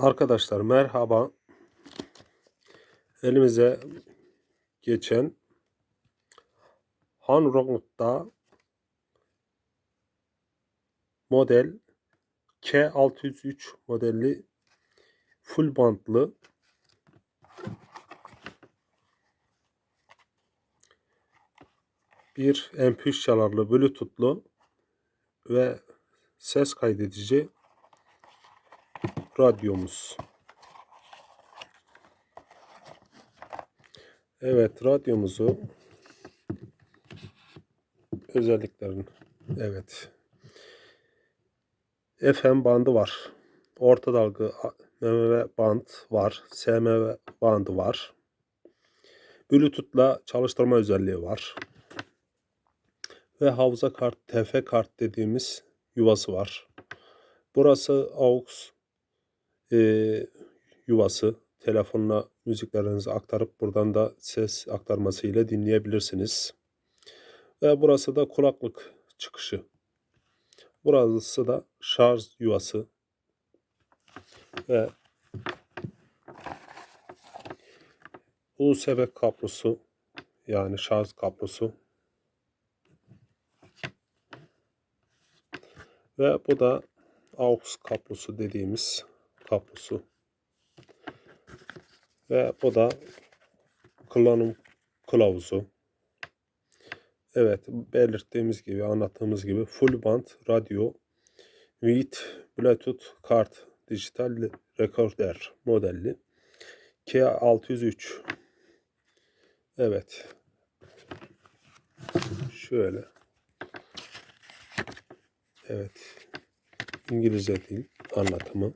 Arkadaşlar merhaba. Elimize geçen Hanrong'da model K603 modelli full bantlı bir MP3 çalarlı Bluetooth'lu ve ses kaydedici radyomuz. Evet, radyomuzu özelliklerin evet. FM bandı var. Orta dalga MMV band var. SMV bandı var. Bluetooth'la çalıştırma özelliği var. Ve hafıza kart, TF kart dediğimiz yuvası var. Burası AUX e, yuvası. Telefonla müziklerinizi aktarıp buradan da ses aktarması ile dinleyebilirsiniz. Ve burası da kulaklık çıkışı. Burası da şarj yuvası. Ve USB kablosu yani şarj kablosu. Ve bu da AUX kablosu dediğimiz kablosu. Ve bu da kullanım kılavuzu. Evet, belirttiğimiz gibi, anlattığımız gibi full band radyo with Bluetooth kart dijital rekorder modelli K603. Evet. Şöyle. Evet. İngilizce dil anlatımı.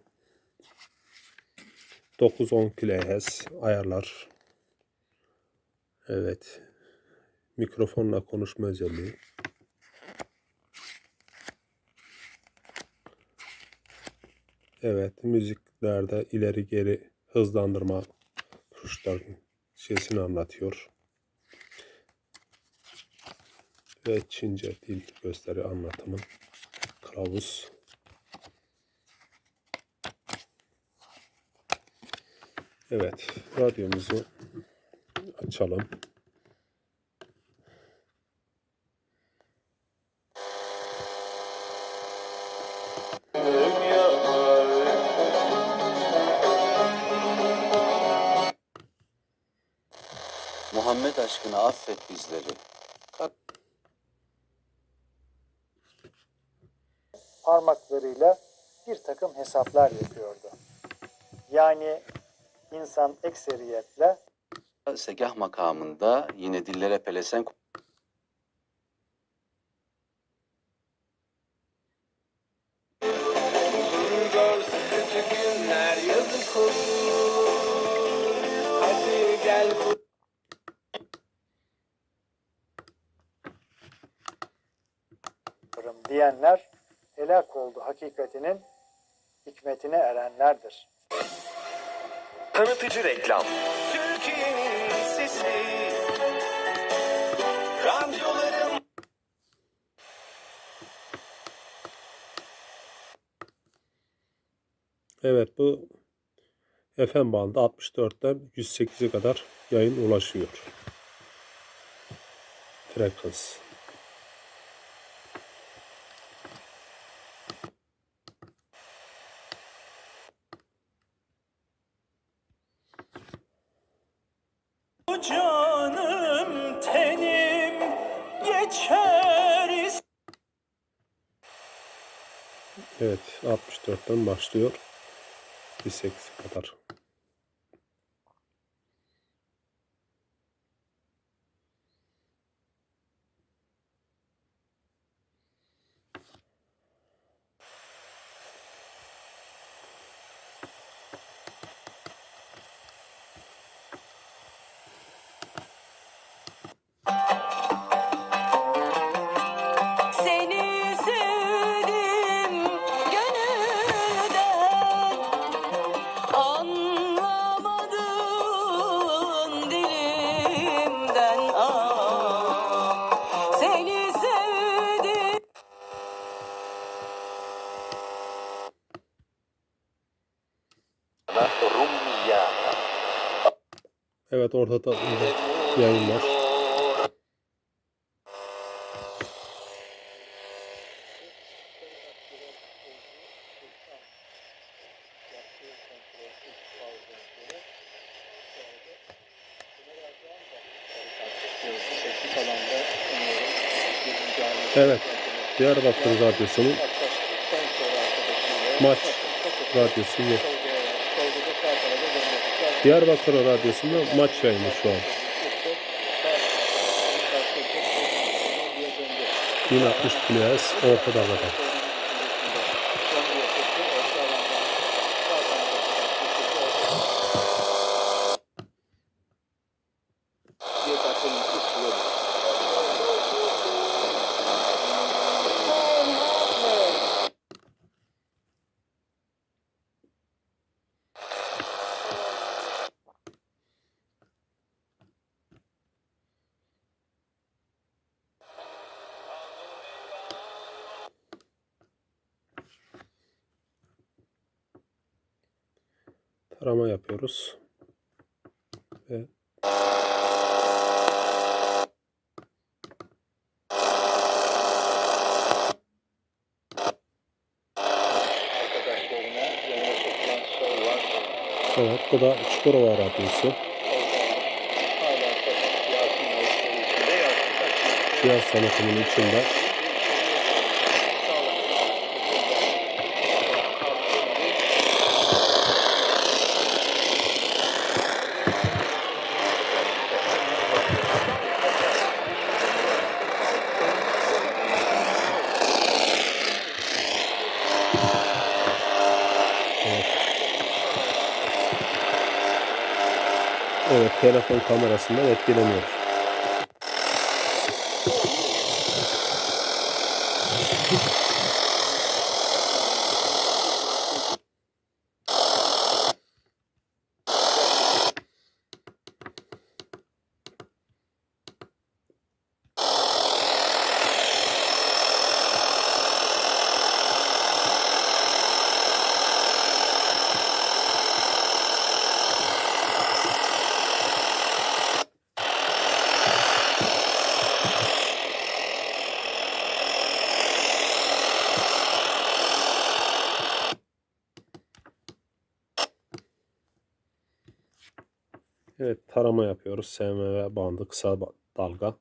9-10 kHz ayarlar. Evet. Mikrofonla konuşma özelliği. Evet. Müziklerde ileri geri hızlandırma tuşlarının sesini anlatıyor. Ve Çince dil gösteri anlatımı. Kılavuz. Evet, radyomuzu açalım. Muhammed aşkına affet bizleri. parmaklarıyla bir takım hesaplar yapıyordu. Yani insan ekseriyetle Segah makamında yine dillere yaparım diyenler helak oldu hakikatinin hikmetine erenlerdir. Tanıtıcı reklam Türkiye'nin sesi Radyoların Evet, bu FM bandı 64'ten 108'e kadar yayın ulaşıyor. Frekans. Evet, 64'ten başlıyor. 108'e kadar. Evet ortada da yayın var. Evet. Diyarbakır Radyosu'nun maç radyosu yok. Diyarbakır Radyosu'nda maç yayını şu an. Yine 60 Players orta dalgada. Tarama yapıyoruz. Ve Evet, bu da Çukurova Radyosu. Cihaz sanatının içinde. Evet. Evet, telefon kamerasından etkileniyor. Evet, tarama yapıyoruz. SMV bandı kısa dalga.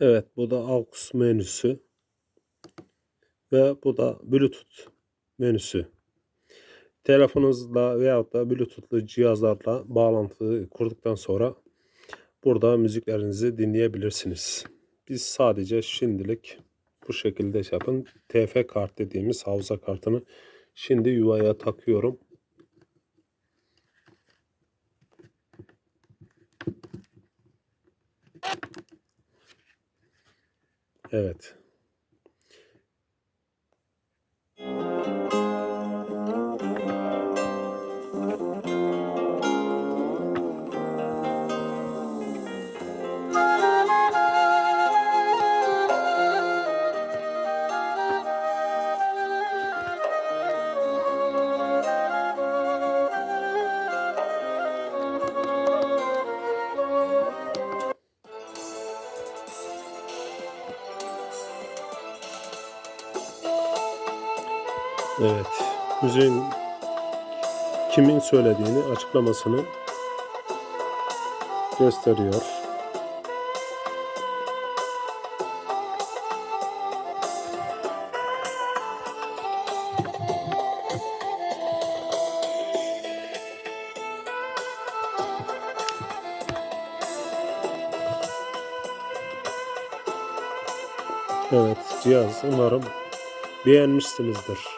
Evet, bu da AUX menüsü. Ve bu da Bluetooth menüsü. Telefonunuzla veyahut da Bluetooth'lu cihazlarla bağlantı kurduktan sonra burada müziklerinizi dinleyebilirsiniz. Biz sadece şimdilik bu şekilde şey yapın. TF kart dediğimiz hafıza kartını şimdi yuvaya takıyorum. Evet. Evet. Müziğin kimin söylediğini açıklamasını gösteriyor. Evet cihaz umarım beğenmişsinizdir.